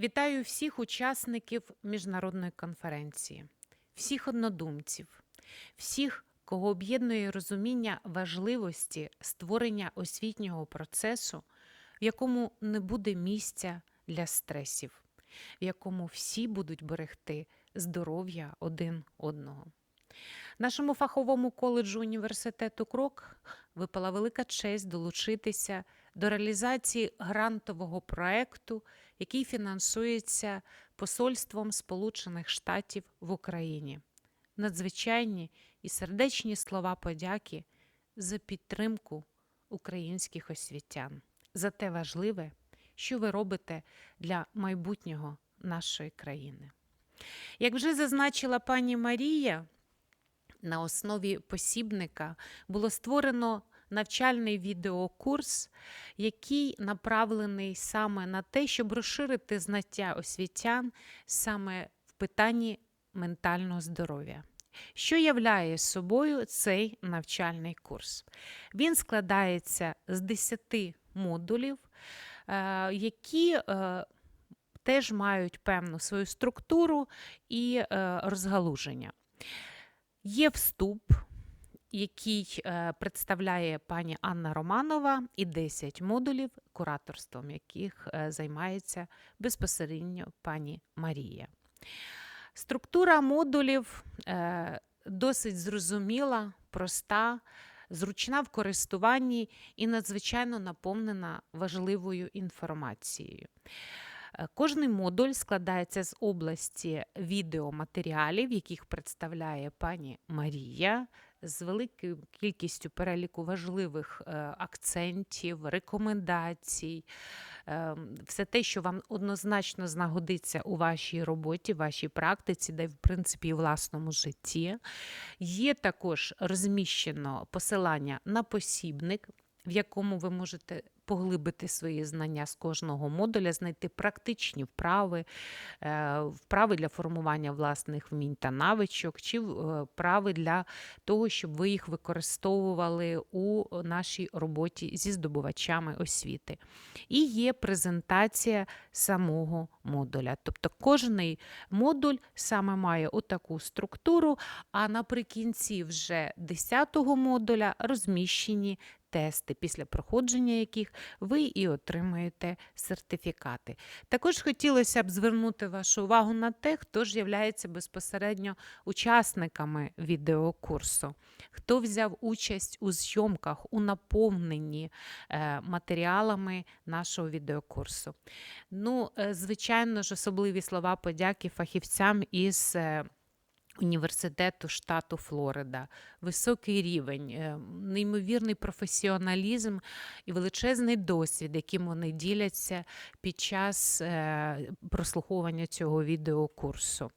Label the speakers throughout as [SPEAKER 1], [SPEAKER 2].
[SPEAKER 1] Вітаю всіх учасників міжнародної конференції, всіх однодумців, всіх, кого об'єднує розуміння важливості створення освітнього процесу, в якому не буде місця для стресів, в якому всі будуть берегти здоров'я один одного. Нашому фаховому коледжу університету Крок випала велика честь долучитися до реалізації грантового проекту, який фінансується Посольством Сполучених Штатів в Україні. Надзвичайні і сердечні слова подяки за підтримку українських освітян, за те важливе, що ви робите для майбутнього нашої країни. Як вже зазначила пані Марія, на основі посібника було створено навчальний відеокурс, який направлений саме на те, щоб розширити знаття освітян саме в питанні ментального здоров'я. Що являє собою цей навчальний курс? Він складається з 10 модулів, е, які е, теж мають певну свою структуру і е, розгалуження. Є вступ, який е, представляє пані Анна Романова, і 10 модулів, кураторством яких е, займається безпосередньо пані Марія. Структура модулів е, досить зрозуміла, проста, зручна в користуванні і надзвичайно наповнена важливою інформацією. Е, Кожний модуль складається з області відеоматеріалів, яких представляє пані Марія, з великою кількістю переліку важливих е, акцентів, рекомендацій, е, все те, що вам однозначно знагодиться у вашій роботі, вашій практиці, де в принципі і власному житті. Є також розміщено посилання на посібник, в якому ви можете поглибити свої знання з кожного модуля, знайти практичні вправи, е, вправи для формування власних вмінь та навичок, чи е, вправи для того, щоб ви їх використовували у нашій роботі зі здобувачами освіти. І є презентація самого модуля. Тобто кожний модуль саме має отаку структуру, а наприкінці вже 10-го модуля розміщені тести, після проходження яких ви і отримуєте сертифікати. Також хотілося б звернути вашу увагу на те, хто ж є безпосередньо учасниками відеокурсу, хто взяв участь у зйомках, у наповненні е, матеріалами нашого відеокурсу. Ну, е, звичайно ж, особливі слова подяки фахівцям із. Університету штату Флорида, високий рівень, е, неймовірний професіоналізм і величезний досвід, яким вони діляться під час е, прослуховування цього відеокурсу.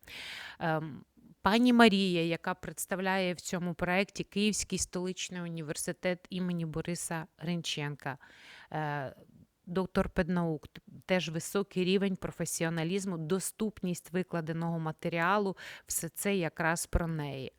[SPEAKER 1] Ем, Пані Марія, яка представляє в цьому проєкті Київський столичний університет імені Бориса Гринченка, е, доктор педнаук, теж високий рівень професіоналізму, доступність викладеного матеріалу, все це якраз про неї.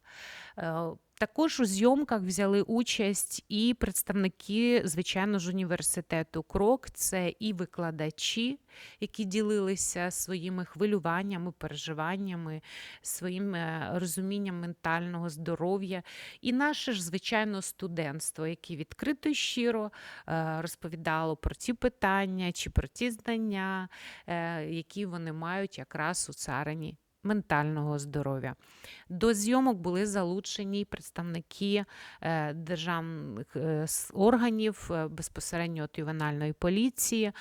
[SPEAKER 1] Також у зйомках взяли участь і представники, звичайно ж, університету Крок. Це і викладачі, які ділилися своїми хвилюваннями, переживаннями, своїм е, розумінням ментального здоров'я, і наше ж, звичайно, студентство, яке відкрито і щиро е, розповідало про ті питання чи про ті знання, е, які вони мають якраз у царині ментального здоров'я. До зйомок були залучені представники е, державних е, органів, е, безпосередньо от ювенальної поліції,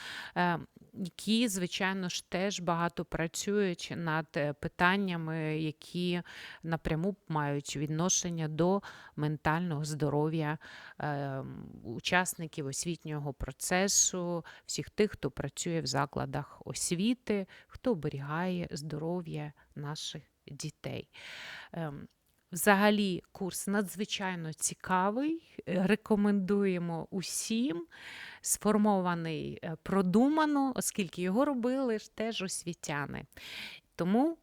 [SPEAKER 1] які, звичайно ж, теж багато працюють над е, питаннями, які напряму мають відношення до ментального здоров'я е, учасників освітнього процесу, всіх тих, хто працює в закладах освіти, хто оберігає здоров'я наших дітей. Взагалі, курс надзвичайно цікавий. е, Рекомендуємо усім. Сформований е, продумано, оскільки його робили ж теж освітяни. Тому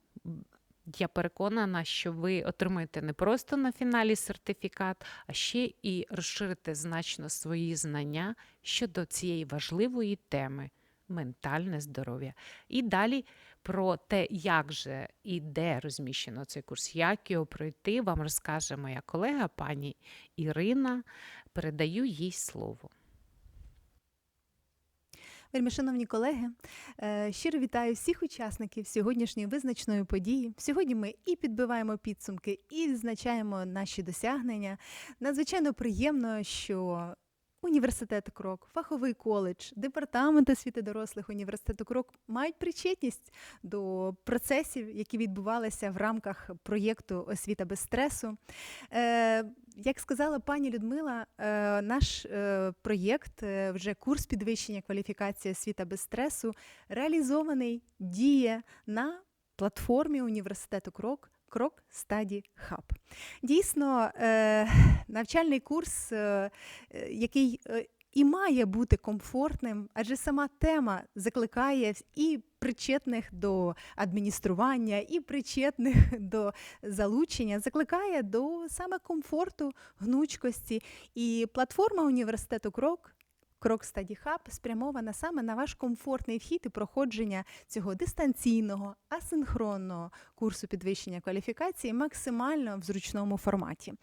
[SPEAKER 1] я переконана, що ви отримаєте не просто на фіналі сертифікат, а ще і розширите значно свої знання щодо цієї важливої теми ментальне здоров'я. І далі про те, як же і де розміщено цей курс, як його пройти, вам розкаже моя колега пані Ірина. Передаю їй слово.
[SPEAKER 2] Вельми шановні колеги, е, щиро вітаю всіх учасників сьогоднішньої визначної події. Сьогодні ми і підбиваємо підсумки, і відзначаємо наші досягнення. Надзвичайно приємно, що університет Крок, фаховий коледж, департамент освіти дорослих університету Крок мають причетність до процесів, які відбувалися в рамках проєкту Освіта без стресу. Е, як сказала пані Людмила, е, наш е, проєкт, е, вже курс підвищення кваліфікації освіта без стресу, реалізований діє на платформі університету Крок. Крок Study Hub. Дійсно, е, навчальний курс, е, який е, і має бути комфортним, адже сама тема закликає і причетних до адміністрування, і причетних до залучення, закликає до саме комфорту, гнучкості. І платформа університету Крок. Крок Study Hub спрямована саме на ваш комфортний вхід і проходження цього дистанційного, асинхронного курсу підвищення кваліфікації максимально в зручному форматі.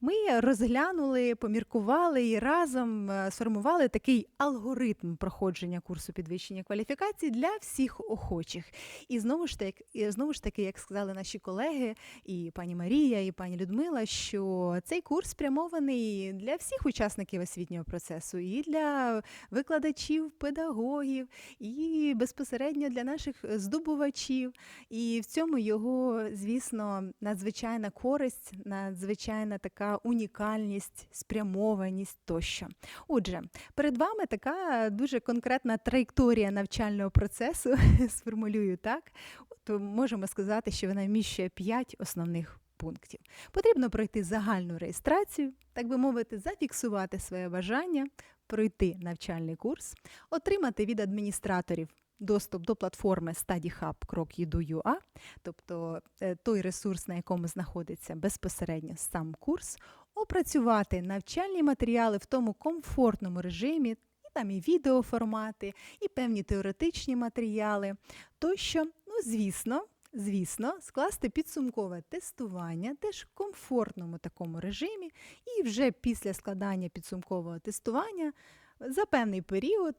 [SPEAKER 2] Ми розглянули, поміркували і разом е, сформували такий алгоритм проходження курсу підвищення кваліфікації для всіх охочих. І знову ж таки, знову ж таки, як сказали наші колеги, і пані Марія, і пані Людмила, що цей курс спрямований для всіх учасників освітнього процесу, і для викладачів, педагогів, і безпосередньо для наших здобувачів. І в цьому його, звісно, надзвичайна користь, надзвичайна така унікальність, спрямованість тощо. Отже, перед вами така дуже конкретна траєкторія навчального процесу. Сформулюю так. От можемо сказати, що вона вміщує п'ять основних. Пунктів потрібно пройти загальну реєстрацію, так би мовити, зафіксувати своє бажання, пройти навчальний курс, отримати від адміністраторів доступ до платформи StudyHub Крок.edu.ua, тобто е, той ресурс, на якому знаходиться безпосередньо сам курс, опрацювати навчальні матеріали в тому комфортному режимі. і Там і відеоформати, і певні теоретичні матеріали. Тощо, ну, звісно, звісно, скласти підсумкове тестування теж в комфортному такому режимі, і вже після складання підсумкового тестування за певний період,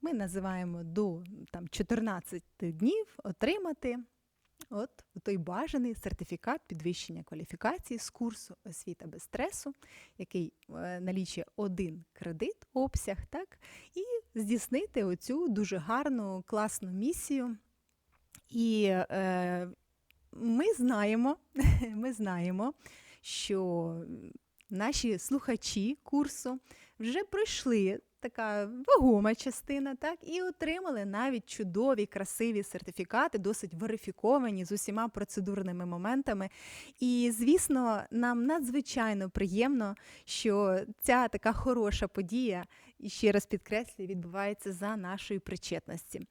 [SPEAKER 2] ми називаємо до там, 14 днів, отримати от той бажаний сертифікат підвищення кваліфікації з курсу освіта без стресу, який е, налічує один кредит, обсяг, так, і здійснити оцю дуже гарну класну місію. І е, ми знаємо, ми знаємо, що наші слухачі курсу вже пройшли така вагома частина, так, і отримали навіть чудові, красиві сертифікати, досить верифіковані з усіма процедурними моментами. І, звісно, нам надзвичайно приємно, що ця така хороша подія, і ще раз підкреслюю, відбувається за нашої причетності.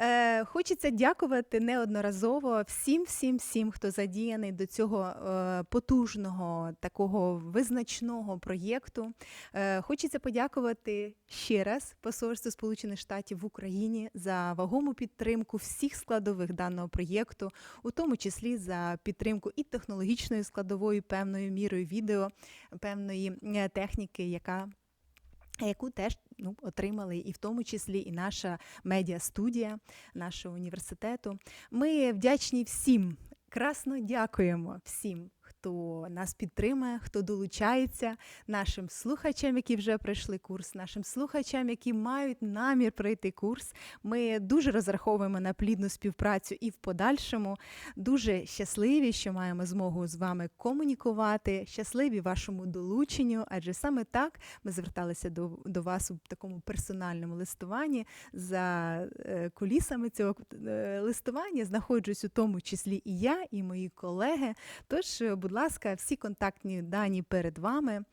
[SPEAKER 2] Е, Хочеться дякувати неодноразово всім, всім, всім, хто задіяний до цього е, потужного, такого визначного проєкту. Е, Хочеться подякувати ще раз Посольству Сполучених Штатів в Україні за вагому підтримку всіх складових даного проєкту, у тому числі за підтримку і технологічної складової певною мірою відео, певної е, техніки, яка яку теж ну, отримали, і в тому числі і наша медіа-студія нашого університету. Ми вдячні всім, красно дякуємо всім, хто нас підтримує, хто долучається, нашим слухачам, які вже пройшли курс, нашим слухачам, які мають намір пройти курс. Ми дуже розраховуємо на плідну співпрацю і в подальшому. Дуже щасливі, що маємо змогу з вами комунікувати, щасливі вашому долученню, адже саме так ми зверталися до, до вас у такому персональному листуванні. За е, кулісами цього е, листування знаходжусь у тому числі і я, і мої колеги. Тож, будь ласка, всі контактні дані перед вами.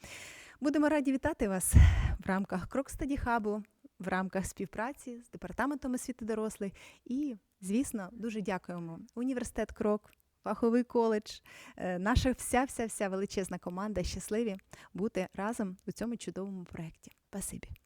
[SPEAKER 2] Будемо раді вітати вас в рамках Крокстаді Хабу, в рамках співпраці з департаментом освіти дорослих. І, звісно, дуже дякуємо. Університет Крок, фаховий коледж, е, наша вся вся вся величезна команда щасливі бути разом у цьому чудовому проєкті. Спасибі.